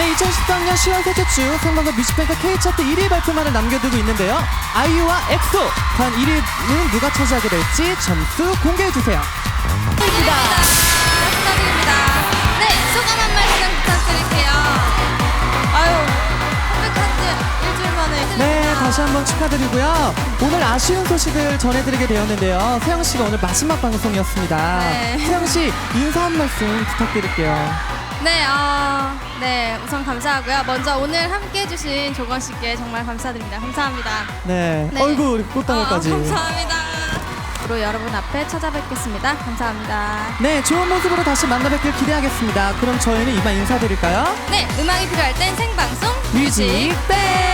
네, 2013년 10월 셋째 주 생방송 뮤직뱅크 K차트 1위 발표만을 남겨두고 있는데요. 아이유와 엑소 과연 1위는 누가 차지하게 될지 점수 공개해주세요. 축하드립니다. 축하드립니다. 네, 소감 한 말씀 부탁드릴게요. 아유, 컴백한 지 일주일 만에. 네, 다시 한번 축하드리고요. 오늘 아쉬운 소식을 전해드리게 되었는데요. 세영 씨가 오늘 마지막 방송이었습니다. 네. 세영 씨 인사 한 말씀 부탁드릴게요. 네, 어, 감사하고요. 먼저 오늘 함께 해주신 조건 씨께 정말 감사드립니다. 감사합니다. 네, 네. 어이구 우리 꽃다발까지. 어, 감사합니다. 앞으로 여러분 앞에 찾아뵙겠습니다. 감사합니다. 네, 좋은 모습으로 다시 만나뵙길 기대하겠습니다. 그럼 저희는 이만 인사드릴까요? 네, 음악이 필요할 땐 생방송 뮤직 땡!